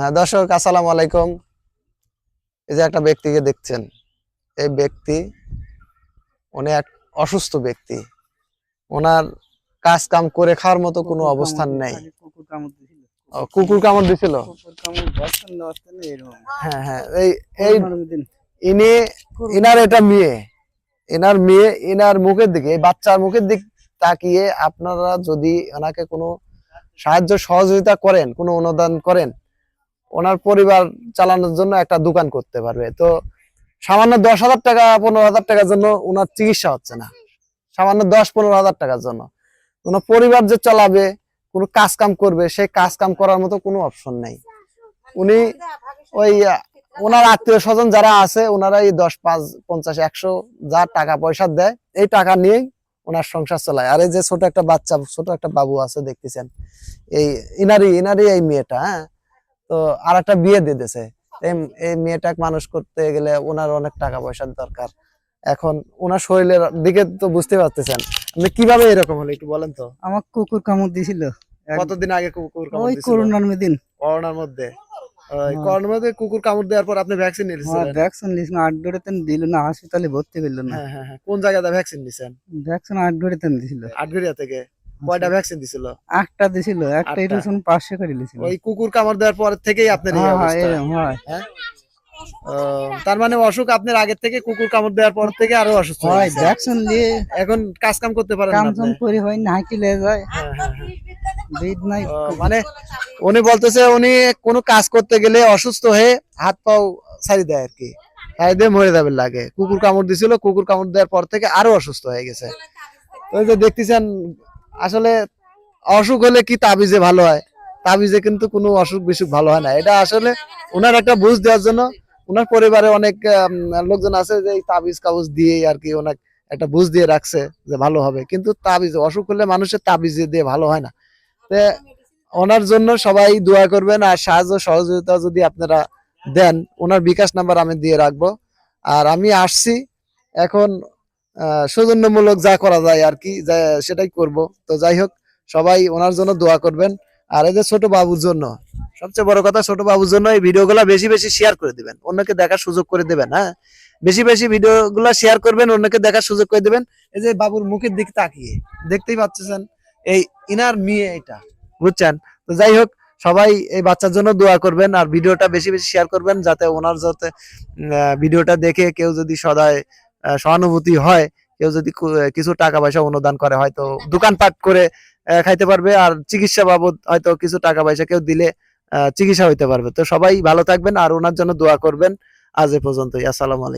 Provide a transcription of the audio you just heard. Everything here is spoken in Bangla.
হ্যাঁ দর্শক আসসালামু আলাইকুম। এই যে একটা ব্যক্তিকে দেখছেন এই ব্যক্তি উনি এক অসুস্থ ব্যক্তি। ওনার কাজ কাম করে খাওয়ার মতো কোনো অবস্থান নেই। কুকুর কামড় দিছিল হ্যাঁ হ্যাঁ এই এই পনেরো দিন। ইনি ইনার এটা মেয়ে। এনার মেয়ে এনার মুখের দিকে বাচ্চার মুখের দিক তাকিয়ে আপনারা যদি ওনাকে কোনো সাহায্য সহযোগিতা করেন কোনো অনুদান করেন ওনার পরিবার চালানোর জন্য একটা দোকান করতে পারবে। তো সামান্য দশ হাজার টাকা, পনেরো হাজার টাকার জন্য ওনার চিকিৎসা হচ্ছে না। সামান্য দশ, পনেরো হাজার টাকার জন্য। ওনার পরিবার যে চালাবে, কোনো কাজ কাম করবে, সেই কাজ কাম করার মতো কোনো অপশন নেই। উনি ওই, ওনার আত্মীয় স্বজন যারা আছে, ওনারা এই দশ, পাঁচ, পঞ্চাশ, একশো যা টাকা পয়সা দেয়, এই টাকা নিয়েই ওনার সংসার চালায়। আর এই যে ছোট একটা বাচ্চা, ছোট একটা বাবু আছে, দেখতেছেন? এই, ইনারি ইনারি এই মেয়েটা হ্যাঁ? তো আর একটা বিয়ে দিয়ে দিয়েছে এই মেয়েটাকে মানুষ করতে গেলে ওনার অনেক টাকা পয়সার দরকার। এখন ওনার শরীরের দিকে তো বুঝতে পারতেছেন। আপনি কীভাবে এরকম হলো একটু বলেন তো? আমার কুকুর কামড় এক- কতদিন আগে কুকুর কামড় ওই? করোনার দিন। করোনার মধ্যে? হ্যাঁ। করোনার মধ্যে কুকুর কামড় দেওয়ার পর আপনি ভ্যাকসিন নিয়েছিলেন ভ্যাকসিন লিস আট ডোরেতেন দিল না হাসপাতালে ভর্তি করল না। হ্যাঁ হ্যাঁ কোন জায়গাতে ভ্যাকসিন ভ্যাকসিন আট ডোরেতেন দিছিল। আটগড়িয়া থেকে? কয়টা ভ্যাকসিন দিছিল? একটা দিছিল একটা আটটা? এরকম করে দিছিল ওই কুকুর কামড় দেওয়ার পর থেকেই আপনার এই হ্যাঁ হ্যাঁ অবস্থা। হয়। তার মানে অসুখ আপনার আগের থেকে কুকুর কামড় দেওয়ার পর থেকে আরও অসুস্থ হয় ভ্যাকসিন নিয়ে এখন কাজ কাম করতে পারেন কাম? করে হয় না যায়। হ্যাঁ। বিদ নাই। মানে উনি বলতেছে উনি কোনো কাজ করতে গেলে অসুস্থ হয়ে হাত পাও ছাড়ি দেয় আর কি। ছাড়ি দিয়ে মরে যাবে লাগে। কুকুর কামড় দিছিল কুকুর কামড় দেওয়ার পর থেকে আরও অসুস্থ হয়ে গেছে। ওই যে দেখতেছেন আসলে অসুখ হলে কি তাবিজে ভালো হয়? তাবিজে কিন্তু কোনো অসুখ বিসুখ ভালো হয় না। এটা আসলে ওনার একটা বুঝ দেওয়ার জন্য। ওনার পরিবারে অনেক লোকজন আছে যে এই তাবিজ কাবিজ দিয়ে আর কি ওনার একটা বুঝ দিয়ে রাখছে যে ভালো হবে। কিন্তু তাবিজ, অসুখ হলে মানুষের তাবিজ দিয়ে ভালো হয় না। ওনার জন্য সবাই দোয়া করবেন আর সাহায্য সহযোগিতা যদি আপনারা দেন, ওনার বিকাশ নাম্বার আমি দিয়ে রাখব। আর আমি আসছি। এখন সৌজন্যমূলক যা করা যায় আর কি সেটাই করব। তো যাই হোক, সবাই ওনার জন্য দোয়া করবেন। আর এই যে ছোট বাবুর জন্য, সবচেয়ে বড় কথা ছোট বাবুর জন্য এই ভিডিওগুলো বেশি বেশি শেয়ার করে দিবেন। অন্যকে দেখার সুযোগ করে দিবেন হ্যাঁ? বেশি বেশি ভিডিওগুলো শেয়ার করবেন, অন্যকে দেখার সুযোগ করে দিবেন। এই যে বাবুর মুখের দিকে তাকিয়ে, দেখতেই পাচ্ছেন এই ইনার মেয়ে এটা, বুঝছেন? তো যাই হোক, সবাই এই বাচ্চার জন্য দোয়া করবেন আর ভিডিওটা বেশি বেশি শেয়ার করবেন যাতে ওনার যাতে ভিডিওটা দেখে কেউ যদি সদায় সহানুভূতি হয়, কেউ যদি কিছু টাকা পয়সা অনুদান করে, হয়তো দোকানপাট করে খাইতে পারবে আর চিকিৎসা বাবদ হয়তো কিছু টাকা পয়সা কেউ দিলে চিকিৎসা হইতে পারবে। তো সবাই ভালো থাকবেন আর ওনার জন্য দোয়া করবেন। আজ এ পর্যন্তই। আসসালামু আলাইকুম।